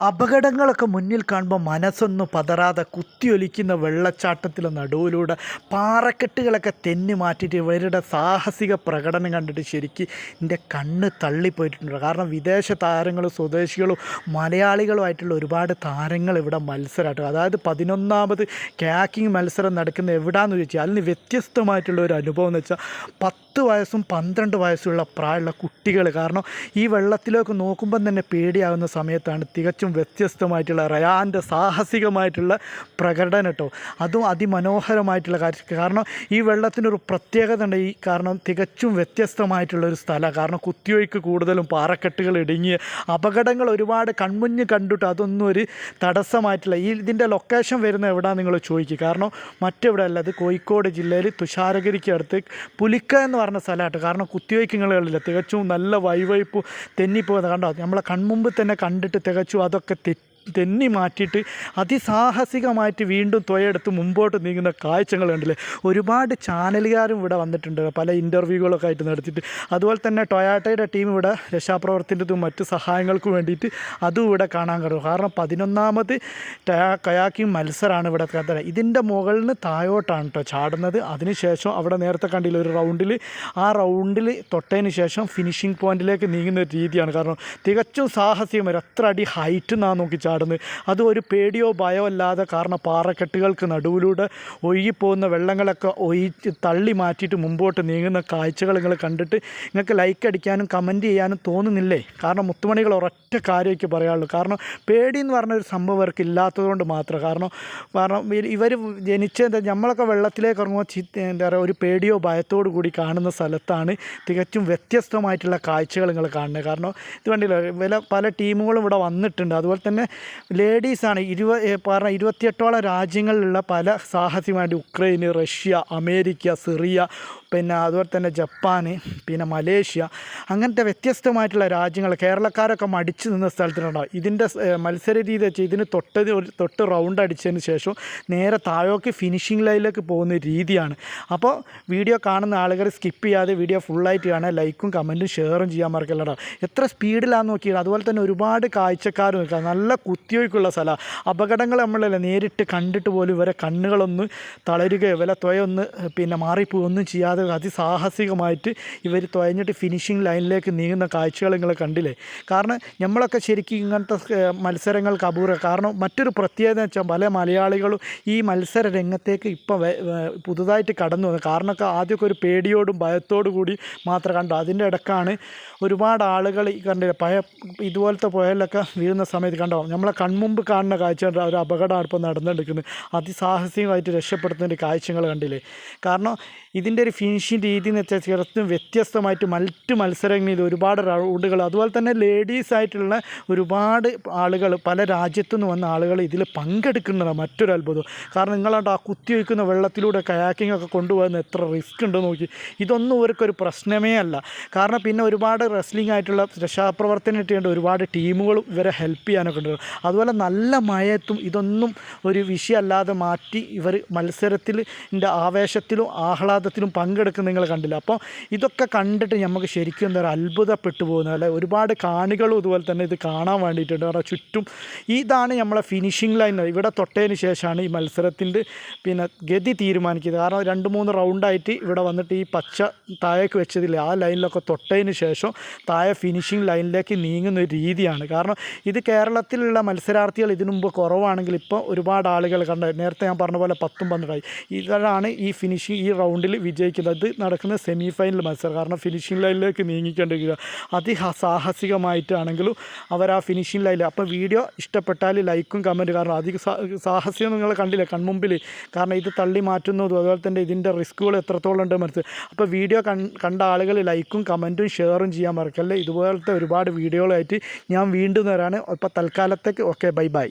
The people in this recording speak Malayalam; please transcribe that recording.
അപകടങ്ങളൊക്കെ മുന്നിൽ കാണുമ്പോൾ മനസ്സൊന്ന് പതറാതെ കുത്തിയൊലിക്കുന്ന വെള്ളച്ചാട്ടത്തിലെ നടുവിലൂടെ പാറക്കെട്ടുകളൊക്കെ തെന്നി മാറ്റിയിട്ട് ഇവരുടെ സാഹസിക പ്രകടനം കണ്ടിട്ട് ശരിക്ക് എന്റെ കണ്ണ് തള്ളിപ്പോയിട്ടുണ്ട്. കാരണം വിദേശ താരങ്ങളും സ്വദേശികളും മലയാളികളുമായിട്ടുള്ള ഒരുപാട് താരങ്ങൾ ഇവിടെ മത്സരമായിട്ട് അതായത് പതിനൊന്നാമത് ക്യാക്കിംഗ് മത്സരം നടക്കുന്ന എവിടാന്ന് ചോദിച്ചാൽ അതിന് വ്യത്യസ്തമായിട്ടുള്ള ഒരു അനുഭവം എന്ന് വെച്ചാൽ പത്ത് വയസ്സും പന്ത്രണ്ട് വയസ്സുള്ള പ്രായമുള്ള കുട്ടികൾ. കാരണം ഈ വെള്ളത്തിലേക്ക് നോക്കുമ്പം തന്നെ പേടിയാകുന്ന സമയത്താണ് തികച്ചും വ്യത്യസ്തമായിട്ടുള്ള റയാന്റെ സാഹസികമായിട്ടുള്ള പ്രകടനം കേട്ടോ. അതും അതിമനോഹരമായിട്ടുള്ള കാര്യം കാരണം ഈ വെള്ളത്തിനൊരു പ്രത്യേകത ഉണ്ട്. ഈ കാരണം തികച്ചും വ്യത്യസ്തമായിട്ടുള്ള ഒരു സ്ഥലമാണ് കാരണം കുത്തിയൊഴുക്ക് കൂടുതലും പാറക്കെട്ടുകൾ ഇടുങ്ങിയ അപകടങ്ങൾ ഒരുപാട് കൺമുഞ്ഞ് കണ്ടിട്ട് അതൊന്നും ഒരു തടസ്സമായിട്ടില്ല. ഈ ഇതിന്റെ ലൊക്കേഷൻ വരുന്നത് എവിടെയാണ് നിങ്ങൾ ചോദിക്കുക കാരണം മറ്റെവിടെ അല്ല അത് കോഴിക്കോട് ജില്ലയിൽ തുഷാരഗിരിക്ക് അടുത്ത് പുലിക്ക എന്ന് പറഞ്ഞ സ്ഥലമായിട്ട് കാരണം കുത്തിവയ്ക്കുകളില്ല തികച്ചും നല്ല വൈവൈപ്പ് തെന്നിപ്പോകുന്നത്. കണ്ടോ? നമ്മളെ കൺമുമ്പ് തന്നെ കണ്ടിട്ട് തികച്ചും അതൊക്കെ തെറ്റി തെന്നി മാറ്റിയിട്ട് അതിസാഹസികമായിട്ട് വീണ്ടും തുഴയെടുത്ത് മുമ്പോട്ട് നീങ്ങുന്ന കാഴ്ചകൾ കണ്ടില്ലേ? ഒരുപാട് ചാനലുകാരും ഇവിടെ വന്നിട്ടുണ്ട്. പല ഇന്റർവ്യൂകളൊക്കെ ആയിട്ട് നടത്തിയിട്ട്. അതുപോലെ തന്നെ ടൊയാട്ടയുടെ ടീം ഇവിടെ രക്ഷാപ്രവർത്തനത്തിനും മറ്റ് സഹായങ്ങൾക്കും വേണ്ടിയിട്ട് അതും ഇവിടെ കാണാൻ കഴിയും കാരണം പതിനൊന്നാമത് കയാക്കിംഗ് മത്സരമാണ് ഇവിടെ കത്തറ ഇതിന്റെ മുകളിൽ നിന്ന് താഴോട്ടാണ് കേട്ടോ ചാടുന്നത്. അതിനുശേഷം അവിടെ നേരത്തെ കണ്ടില്ല ഒരു റൗണ്ടിൽ? ആ റൗണ്ടിൽ തൊട്ടതിന് ശേഷം ഫിനിഷിംഗ് പോയിന്റിലേക്ക് നീങ്ങുന്ന ഒരു രീതിയാണ്. കാരണം തികച്ചും സാഹസികമായി എത്ര അടി ഹൈറ്റ് നാ നോക്കി ചാടുന്നത് അതും ഒരു പേടിയോ ഭയോ അല്ലാതെ കാരണം പാറക്കെട്ടുകൾക്ക് നടുവിലൂടെ ഒഴുകിപ്പോകുന്ന വെള്ളങ്ങളൊക്കെ ഒഴിച്ച് തള്ളി മാറ്റിയിട്ട് മുമ്പോട്ട് നീങ്ങുന്ന കാഴ്ചകൾ നിങ്ങൾ കണ്ടിട്ട് നിങ്ങൾക്ക് ലൈക്ക് അടിക്കാനും കമന്റ് ചെയ്യാനും തോന്നുന്നില്ലേ? കാരണം മുത്തുമണികൾ ഒരൊറ്റ കാര്യമൊക്കെ പറയാനുള്ളൂ. കാരണം പേടി എന്ന് പറഞ്ഞ ഒരു സംഭവം അവർക്ക് ഇല്ലാത്തതുകൊണ്ട് മാത്രം. കാരണം കാരണം ഇവർ ജനിച്ച എന്താ നമ്മളൊക്കെ വെള്ളത്തിലേക്ക് ഇറങ്ങുമ്പോൾ എന്താ പറയുക ഒരു പേടിയോ ഭയത്തോടു കൂടി കാണുന്ന സ്ഥലത്താണ് തികച്ചും വ്യത്യസ്തമായിട്ടുള്ള കാഴ്ചകൾ നിങ്ങൾ കാണുന്നത്. കാരണം ഇത് കണ്ടില്ല വില പല ടീമുകളും ഇവിടെ വന്നിട്ടുണ്ട്. അതുപോലെ തന്നെ ലേഡീസാണ് ഇരുപ പറഞ്ഞ ഇരുപത്തിയെട്ടോളം രാജ്യങ്ങളിലുള്ള പല സാഹസികമായിട്ട് ഉക്രൈന് റഷ്യ അമേരിക്ക സിറിയ പിന്നെ അതുപോലെ തന്നെ ജപ്പാൻ പിന്നെ മലേഷ്യ അങ്ങനത്തെ വ്യത്യസ്തമായിട്ടുള്ള രാജ്യങ്ങൾ കേരളക്കാരൊക്കെ മടിച്ചു നിന്ന സ്ഥലത്തിലുണ്ടാവും ഇതിന്റെ മത്സര രീതി വെച്ച് ഇതിന് തൊട്ട് ഒരു തൊട്ട് റൗണ്ട് അടിച്ചതിന് ശേഷം നേരെ താഴോക്ക് ഫിനിഷിംഗ് ലൈനിലേക്ക് പോകുന്ന രീതിയാണ്. അപ്പോൾ വീഡിയോ കാണുന്ന ആളുകൾ സ്കിപ്പ് ചെയ്യാതെ വീഡിയോ ഫുള്ളായിട്ട് കാണാൻ ലൈക്കും കമന്റും ഷെയറും ചെയ്യാൻ മറക്കല്ലടാ. എത്ര സ്പീഡിലാണെന്ന് നോക്കിയാൽ അതുപോലെ തന്നെ ഒരുപാട് കാഴ്ചക്കാരും നിൽക്കുക. നല്ല കുത്തിയൊഴുക്കുള്ള സ്ഥലമാണ് അപകടങ്ങൾ നമ്മളല്ല നേരിട്ട് കണ്ടിട്ട് പോലും ഇവരെ കണ്ണുകളൊന്ന് തളരുകയോ വില തുയൊന്ന് പിന്നെ മാറിപ്പോയൊന്നും ചെയ്യാതെ അതിസാഹസികമായിട്ട് ഇവർ തുഴഞ്ഞിട്ട് ഫിനിഷിംഗ് ലൈനിലേക്ക് നീങ്ങുന്ന കാഴ്ചകൾ നിങ്ങൾ കണ്ടില്ലേ? കാരണം നമ്മളൊക്കെ ശരിക്കും ഇങ്ങനത്തെ മത്സരങ്ങൾക്ക് അപൂർവം കാരണം മറ്റൊരു പ്രത്യേകത വെച്ചാൽ പല മലയാളികളും ഈ മത്സര രംഗത്തേക്ക് ഇപ്പം പുതുതായിട്ട് കടന്നു വന്നത് കാരണമൊക്കെ ആദ്യമൊക്കെ ഒരു പേടിയോടും ഭയത്തോടു കൂടി മാത്രം കണ്ടു. അതിന്റെ ഇടക്കാണ് ഒരുപാട് ആളുകൾ കണ്ടില്ല? പഴയ ഇതുപോലത്തെ പുഴയിലൊക്കെ വീഴുന്ന സമയത്ത് കണ്ടോ? നമ്മളെ കൺമുമ്പ് കാണുന്ന കാഴ്ച ഒരു അപകടമാണ് ഇപ്പോൾ നടന്നുകൊണ്ടിരിക്കുന്നത്. അതിസാഹസികമായിട്ട് രക്ഷപ്പെടുത്തുന്ന കാഴ്ചകൾ കണ്ടില്ലേ? കാരണം ഇതിന്റെ ഒരു ഫിനിഷിംഗ് രീതി എന്ന് വെച്ചാൽ തീർത്തും വ്യത്യസ്തമായിട്ട് മറ്റ് മത്സരങ്ങളിൽ ഒരുപാട് റൗണ്ടുകൾ അതുപോലെ തന്നെ ലേഡീസായിട്ടുള്ള ഒരുപാട് ആളുകൾ പല രാജ്യത്തു നിന്ന് വന്ന ആളുകൾ ഇതിൽ പങ്കെടുക്കുന്നതാണ് മറ്റൊരു അത്ഭുതം. കാരണം നിങ്ങളാണ്ട് ആ കുത്തിവയ്ക്കുന്ന വെള്ളത്തിലൂടെ കയാക്കിംഗ് ഒക്കെ കൊണ്ടുപോകുന്ന എത്ര റിസ്ക് ഉണ്ടെന്ന് നോക്കി. ഇതൊന്നും ഇവർക്കൊരു പ്രശ്നമേ അല്ല. കാരണം പിന്നെ ഒരുപാട് റെസ്ലിംഗ് ആയിട്ടുള്ള രക്ഷാപ്രവർത്തനം ചെയ്യേണ്ട ഒരുപാട് ടീമുകളും ഇവരെ ഹെൽപ്പ് ചെയ്യാനൊക്കെ ഉണ്ട്. അതുപോലെ നല്ല മഴയത്തും ഇതൊന്നും ഒരു വിഷയമല്ലാതെ മാറ്റി ഇവർ മത്സരത്തിൽ ആവേശത്തിലും ആഹ്ലാദത്തിലും പങ്കെടുക്കുന്ന നിങ്ങൾ കണ്ടില്ല. അപ്പോൾ ഇതൊക്കെ കണ്ടിട്ട് നമുക്ക് ശരിക്കും എന്താ പറയുക അത്ഭുതപ്പെട്ടു പോകുന്ന. അല്ലെ? ഒരുപാട് കാണികളും ഇതുപോലെ തന്നെ ഇത് കാണാൻ വേണ്ടിയിട്ടുണ്ട്. കാരണം ചുറ്റും ഇതാണ് നമ്മളെ ഫിനിഷിംഗ് ലൈൻ ഇവിടെ തൊട്ടതിന് ശേഷമാണ് ഈ മത്സരത്തിന്റെ പിന്നെ ഗതി തീരുമാനിക്കുന്നത്. കാരണം രണ്ട് മൂന്ന് റൗണ്ടായിട്ട് ഇവിടെ വന്നിട്ട് ഈ പച്ച താഴേക്ക് വെച്ചതില്ല ആ ലൈനിലൊക്കെ തൊട്ടതിന് ശേഷം താഴെ ഫിനിഷിംഗ് ലൈനിലേക്ക് നീങ്ങുന്ന ഒരു രീതിയാണ്. കാരണം ഇത് കേരളത്തിലുള്ള മത്സരാർത്ഥികൾ ഇതിനു മുമ്പ് കുറവാണെങ്കിൽ ഇപ്പോൾ ഒരുപാട് ആളുകൾ കണ്ട നേരത്തെ ഞാൻ പറഞ്ഞ പോലെ പത്തും പന്ത്രണ്ടായി. ഇതാണ് ഈ ഫിനിഷിംഗ് ഈ റൗണ്ടിൽ വിജയിക്കുന്നത്. നടക്കുന്ന സെമി ഫൈനൽ മത്സരം. കാരണം ഫിനിഷിംഗ് ലൈനിലേക്ക് നീങ്ങിക്കൊണ്ടിരിക്കുക. അതിസാഹസികമായിട്ടാണെങ്കിലും അവർ ആ ഫിനിഷിംഗ് ലൈനിൽ അപ്പോൾ വീഡിയോ ഇഷ്ടപ്പെട്ടാൽ ലൈക്കും കമന്റ് കാരണം അധിക സാഹസ്യം നിങ്ങൾ കണ്ടില്ല? കൺമുമ്പിൽ. കാരണം ഇത് തള്ളി മാറ്റുന്നതും അതുപോലെ തന്നെ ഇതിന്റെ റിസ്ക്കുകൾ എത്രത്തോളം ഉണ്ട് മനസ്സിൽ അപ്പോൾ വീഡിയോ കണ്ട ആളുകൾ ലൈക്കും കമന്റും ഷെയറും ചെയ്യാൻ മറക്കല്ലേ? ഇതുപോലത്തെ ഒരുപാട് വീഡിയോകളായിട്ട് ഞാൻ വീണ്ടും വരാണ്. ഇപ്പോൾ থেকে ওকে বাই বাই